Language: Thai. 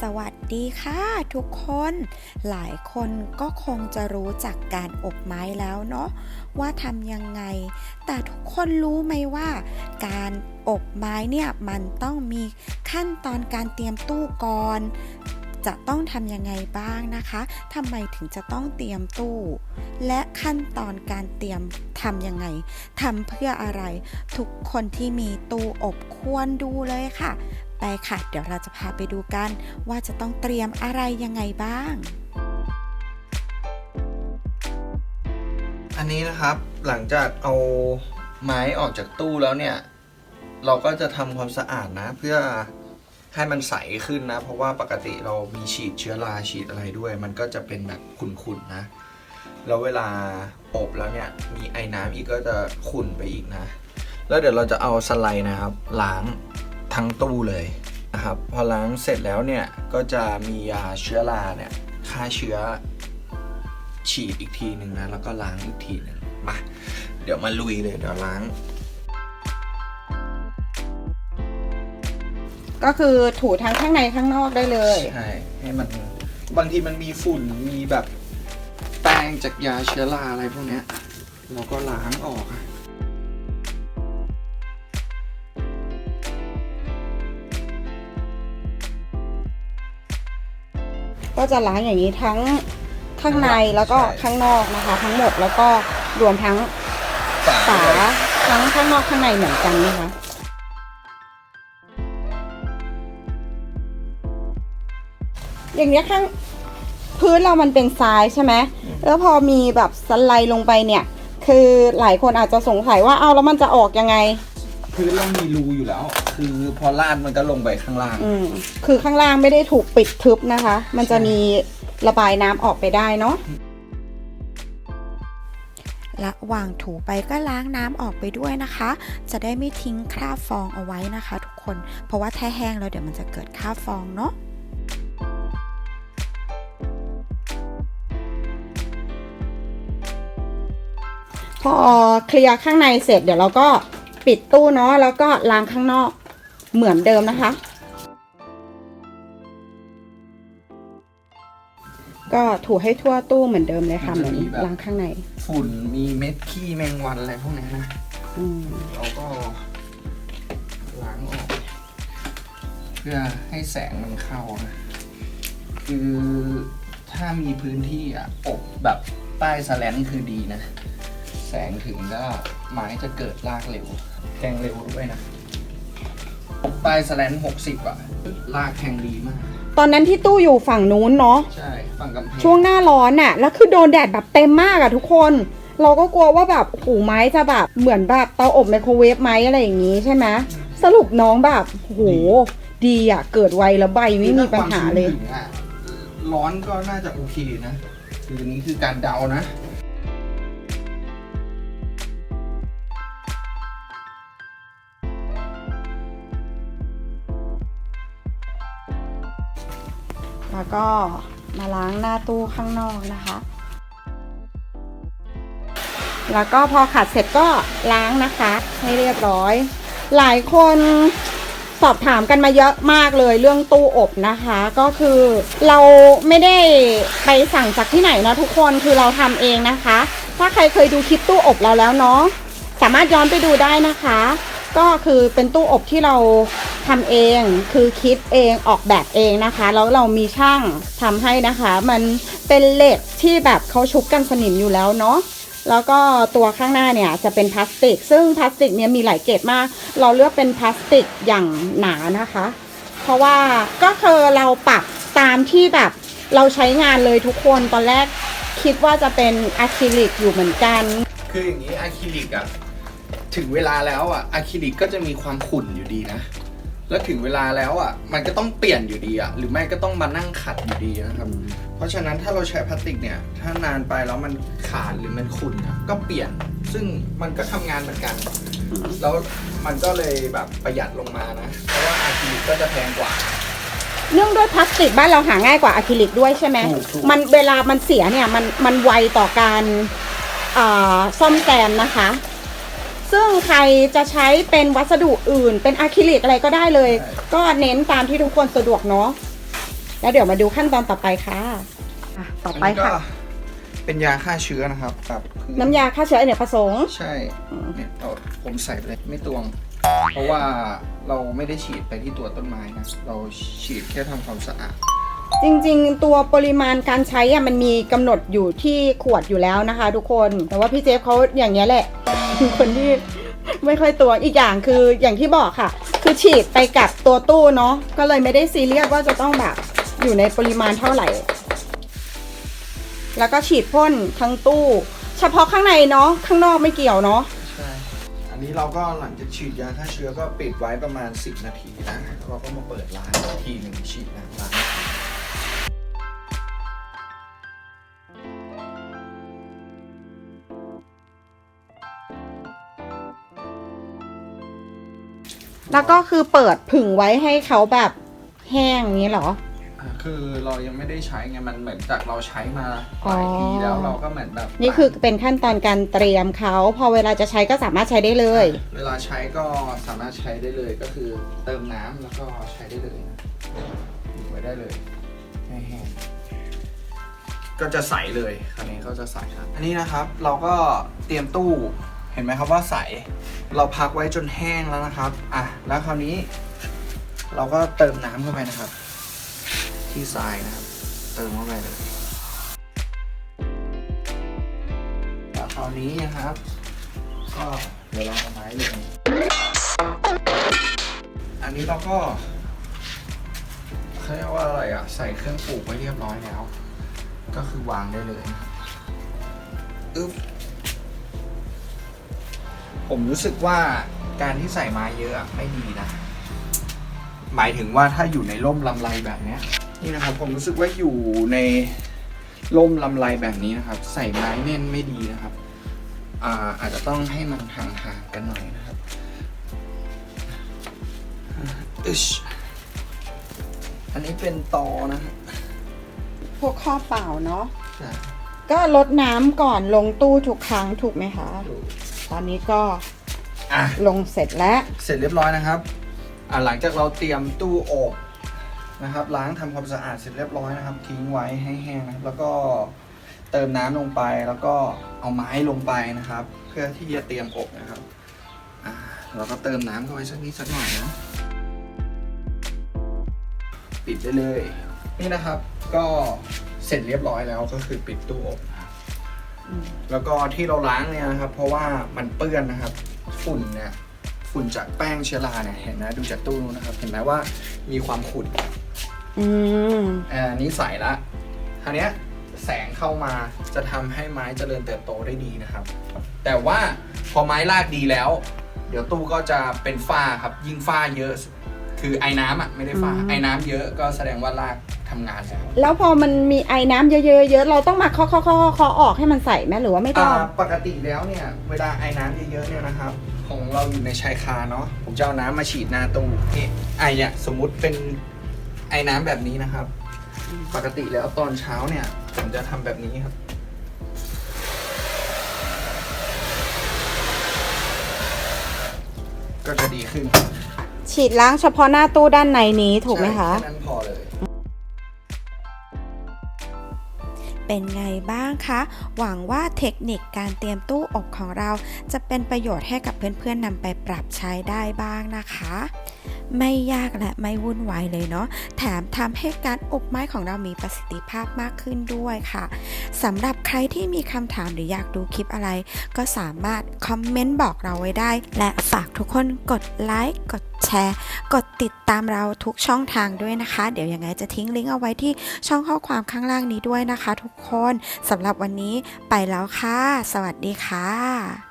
สวัสดีค่ะทุกคน หลายคนก็คงจะรู้จักการอบไม้แล้วเนาะว่าทำยังไง แต่ทุกคนรู้ไหมว่า การอบไม้เนี่ยมันต้องมีขั้นตอนการเตรียมตู้ก่อนจะต้องทำยังไงบ้างนะคะทำไมถึงจะต้องเตรียมตู้ และขั้นตอนการเตรียมทำยังไงทำเพื่ออะไร ทุกคนที่มีตู้อบควรดูเลยค่ะ ไปค่ะ เดี๋ยวเราจะพาไปดูกัน ว่าจะต้องเตรียมอะไรยังไงบ้าง อันนี้นะครับหลังจากเอาไม้ออกจากตู้แล้วเนี่ย เราก็จะทำความสะอาดนะ เพื่อให้มันใสขึ้นนะ เพราะว่าปกติเรามีฉีดเชื้อราฉีดอะไรด้วย มันก็จะเป็นแบบขุ่นๆนะ แล้วเวลาอบแล้วเนี่ยมีไอ้น้ำอีกก็จะขุ่นไปอีกนะ แล้วเดี๋ยวเราจะเอาสไลด์นะครับล้าง ทั้งตู้เลยนะครับพอล้างเสร็จแล้วเนี่ยก็จะมียาเชื้อราเนี่ยฆ่าเชื้อฉีดอีกทีหนึ่งนะแล้วก็ล้างอีกทีหนึ่งมาเดี๋ยวมาลุยเลยเดี๋ยวล้าง ก็คือถูทั้งข้างในข้างนอกได้เลยใช่ให้มันบางทีมันมีฝุ่นมีแบบแป้งจากยาเชื้อราอะไรพวกเนี้ยเราก็ล้างออกอะ ก็จะล้างอย่างนี้ทั้งข้างในแล้วก็ข้างนอกนะคะ ทั้งหมดแล้วก็รวมทั้งฝาทั้งข้างนอกข้างในเหมือนกันนะคะอย่างเนี้ยข้างพื้นเรามันเป็นทรายใช่ไหมแล้วพอมีแบบสไลด์ลงไปเนี่ย คือหลายคนอาจจะสงสัยว่าเอาแล้วมันจะออกยังไง พื้นเรามีรูอยู่แล้ว คือพอลาดมันก็ลงไปข้างล่าง อืมคือข้างล่างไม่ได้ถูกปิดทึบนะคะ มันจะมีระบายน้ำออกไปได้เนาะระหว่างถูไปก็ล้างน้ำออกไปด้วยนะคะ จะได้ไม่ทิ้งคราบฟองเอาไว้นะคะ ทุกคน เพราะว่าถ้าแห้งแล้วเดี๋ยวมันจะเกิดคราบฟองเนาะพอเคลียร์ข้างในเสร็จเดี๋ยวเราก็ ปิดตู้เนาะแล้วก็ล้างข้างนอกเหมือนเดิมนะคะ ก็ถูให้ทั่วตู้เหมือนเดิมเลยค่ะเหมือนล้างข้างใน ฝุ่นมีเม็ดขี้แมงวันอะไรพวกเนี้ยนะอืมเราก็ล้างออก เพื่อให้แสงมันเข้านะคือถ้ามีพื้นที่อะอบแบบใต้สแลนคือดีนะ แสงถึงก็ไม้จะเกิดรากเร็ว แทงเร็วด้วยนะอบใต้สแลนหกสิบอะรากแทงดีมาก ตอนนั้นที่ตู้อยู่ฝั่งนู้นเนาะใช่ ฝั่งกำแพงช่วงหน้าร้อนน่ะแล้วคือโดนแดดแบบเต็มมากอะทุกคน เราก็กลัวว่าแบบโอ้โหูไม้จะแบบเหมือนแบบเตาอบไมโครเวฟไหมอะไรอย่างงี้ใช่ไหมสรุปน้องแบบโอ้โหดีอะเกิดไวแล้วใบไม่มีปัญหาเลยคือถ้ความชื้นถึงอะร้อนก็น่าจะโอเคนะคืออันนี้คือการเดานะ แล้วก็มาล้างหน้าตู้ข้างนอกนะคะ แล้วก็พอขัดเสร็จก็ล้างนะคะ ให้เรียบร้อย หลายคนสอบถามกันมาเยอะมากเลยเรื่องตู้อบนะคะ ก็คือเราไม่ได้ไปสั่งจากที่ไหนนะทุกคนคือเราทำเองนะคะ ถ้าใครเคยดูคลิปตู้อบเราแล้วเนาะสามารถย้อนไปดูได้นะคะ ก็คือเป็นตู้อบที่เรา ทำเองคือคิดเองออกแบบเองนะคะ แล้วเรามีช่างทำให้นะคะ มันเป็นเหล็กที่แบบเขาชุบกันสนิมอยู่แล้วเนาะแล้วก็ตัวข้างหน้าเนี่ยจะเป็นพลาสติก ซึ่งพลาสติกเนี่ยมีหลายเกรดมาก เราเลือกเป็นพลาสติกอย่างหนานะคะ เพราะว่าก็คือเราปรับตามที่แบบเราใช้งานเลยทุกคนตอนแรกคิดว่าจะเป็นอะคริลิกอยู่เหมือนกัน คืออย่างนี้อะคริลิกอะถึงเวลาแล้วอะอะคริลิกก็จะมีความขุ่นอยู่ดีนะ แล้วถึงเวลาแล้วอะมันก็ต้องเปลี่ยนอยู่ดีอะหรือไม่ก็ต้องมานั่งขัดอยู่ดีนะครับ เพราะฉะนั้นถ้าเราใช้พลาสติกเนี่ย ถ้านานไปแล้วมันขาดหรือมันขุ่นอะก็เปลี่ยน ซึ่งมันก็ทำงานเหมือนกัน แล้วมันก็เลยแบบประหยัดลงมานะ เพราะว่าอะคริลิกก็จะแพงกว่า เนื่องด้วยพลาสติกบ้านเราหาง่ายกว่าอะคริลิกด้วยใช่ไหมถูกถูกมันเวลามันเสียเนี่ยมันมันไวต่อการอ่าซ่อมแซมนะคะ ซึ่งใครจะใช้เป็นวัสดุอื่น เป็นอะคริลิกอะไรก็ได้เลย ก็เน้นตามที่ทุกคนสะดวกเนาะแล้วเดี๋ยวมาดูขั้นตอนต่อไปค่ะอะ ต่อไปนนี้ก็ค่ะ เป็นยาฆ่าเชื้อนะครับกับพื้น้ำยาฆ่าเชื้ออเนกประสงค์ ใช่เนี่ยเอาผมใส่ไปเลยไม่ตวง เพราะว่าเราไม่ได้ฉีดไปที่ตัวต้นไม้นะเราฉีดแค่ทำความสะอาด จริงๆ ตัวปริมาณการใช้อะมันมีกำหนดอยู่ที่ขวดอยู่แล้วนะคะ ทุกคน แต่ว่าพี่เจฟเขาอย่างเงี้ยแหละ เป็นคนที่ไม่ค่อยตัวอีกอย่างคืออย่างที่บอกค่ะ คือฉีดไปกับตัวตู้เนาะก็เลยไม่ได้ซีเรียสว่าจะต้องแบบอยู่ในปริมาณเท่าไหร่ แล้วก็ฉีดพ่นทั้งตู้ เฉพาะข้างในเนาะข้างนอกไม่เกี่ยวเนาะใช่อันนี้เราก็หลังจากฉีดยาฆ่าเชื้อก็ปิดไว้ประมาณ 10 นาทีนะเราก็มาเปิดร้านทีหนึ่งฉีดนะร้าน แล้วก็คือเปิดผึ่งไว้ให้เขาแบบแห้งอย่างนี้เหรออ่าคือเรายังไม่ได้ใช้ไงมันเหมือนจากเราใช้มาหลายทีแล้วเราก็เหมือนแบบนี่คือเป็นขั้นตอนการเตรียมเขา พอเวลาจะใช้ก็สามารถใช้ได้เลย เวลาใช้ก็สามารถใช้ได้เลยก็คือเติมน้ำแล้วก็ใช้ได้เลยนะไว้ได้เลยให้แห้งก็จะใสเลยคันนี้ก็จะใสครับอันนี้นะครับเราก็เตรียมตู้ เห็นไหมครับว่าใส เราพักไว้จนแห้งแล้วนะครับ อะ แล้วคราวนี้ เราก็เติมน้ำเข้าไปนะครับ ที่ทรายนะครับ เติมเข้าไปเลยแล้วคราวนี้นะครับ ก็เดี๋ยวเราเอาไม้เลงอันนี้เราก็เขาเรียกว่าอะไรอะ ใส่เครื่องปลูกไว้เรียบร้อยแล้ว ก็คือวางได้เลยนะครับอึ๊บ ผมรู้สึกว่าการที่ใส่ไม้เยอะอะไม่ดีนะ หมายถึงว่าถ้าอยู่ในร่มลำไรแบบเนี้ย นี่นะครับผมรู้สึกว่าอยู่ในร่มลำไรแบบนี้นะครับ ใส่ไม้แน่นไม่ดีนะครับอ่าอาจจะต้องให้มันห่างๆกันหน่อยนะครับอึชอันนี้เป็นตอนะฮะพวกข้อเปล่าเนาะใช่ก็ลดน้ำก่อนลงตู้ทุกครั้งถูกไหมคะดู ตอนนี้ก็อะลงเสร็จแล้ว เสร็จเรียบร้อยนะครับอ่าหลังจากเราเตรียมตู้อบนะครับล้างทำความสะอาดเสร็จเรียบร้อยนะครับ ทิ้งไว้ให้แห้งนะครับแล้วก็เติมน้ำลงไปแล้วก็เอาไม้ลงไปนะครับ เพื่อที่จะเตรียมอบนะครับอ่าเราก็เติมน้ำเข้าไปสักนิดสักหน่อยนะปิดได้เลย นี่นะครับ ก็เสร็จเรียบร้อยแล้วก็คือปิดตู้อบนะครับอืม แล้วก็ที่เราล้างเนี่ยนะครับ เพราะว่ามันเปื้อนนะครับ ฝุ่นเนี่ยฝุ่นจากแป้งเชื้อราเนี่ยเห็นนะดูจากตู้นู้นนะครับ เห็นไหมว่ามีความขุ่นอืมอ่านี้ใสละคราวเนี้ยแสงเข้ามาจะทำให้ไม้เจริญเติบโตได้ดีนะครับ แต่ว่าพอไม้รากดีแล้ว เดี๋ยวตู้ก็จะเป็นฝ้าครับ ยิ่งฝ้าเยอะ คือไอ้น้ำอะไม่ได้ฝ้าอืมไอ้น้ำเยอะก็แสดงว่ารากทำงานแล้วแล้วพอมันมีไอ้น้ำเยอะๆเยอะเราต้องมาเคาะเคาะเคาะเคาะออกให้มันใสไหมหรือว่าไม่ต้อง อ่าปกติแล้วเนี่ยเวลาไอ้น้ำเยอะๆเนี่ยนะครับของเราอยู่ในชายคาเนาะผมจะเอาน้ำมาฉีดหน้าตู้นี่ไอเนี่ยสมมุติเป็นไอ้น้ำแบบนี้นะครับ ปกติแล้วตอนเช้าเนี่ยผมจะทำแบบนี้ครับ ก็จะดีขึ้น ฉีดล้างเฉพาะหน้าตู้ด้านในนี้ถูกไหมคะ ใช่แค่นั้นพอเลย เป็นไงบ้างคะ หวังว่าเทคนิคการเตรียมตู้อบของเราจะเป็นประโยชน์ให้กับเพื่อนๆนำไปปรับใช้ได้บ้างนะคะ ไม่ยากและไม่วุ่นวายเลยเนาะ แถมทำให้การอบไม้ของเรามีประสิทธิภาพมากขึ้นด้วยค่ะสำหรับใครที่มีคำถามหรืออยากดูคลิปอะไร ก็สามารถคอมเมนต์บอกเราไว้ได้ และฝากทุกคนกดไลค์กดแชร์ กดติดตามเราทุกช่องทางด้วยนะคะ เดี๋ยวยังไงจะทิ้งลิงก์เอาไว้ที่ช่องข้อความข้างล่างนี้ด้วยนะคะ ทุกคนสำหรับวันนี้ไปแล้วค่ะ สวัสดีค่ะ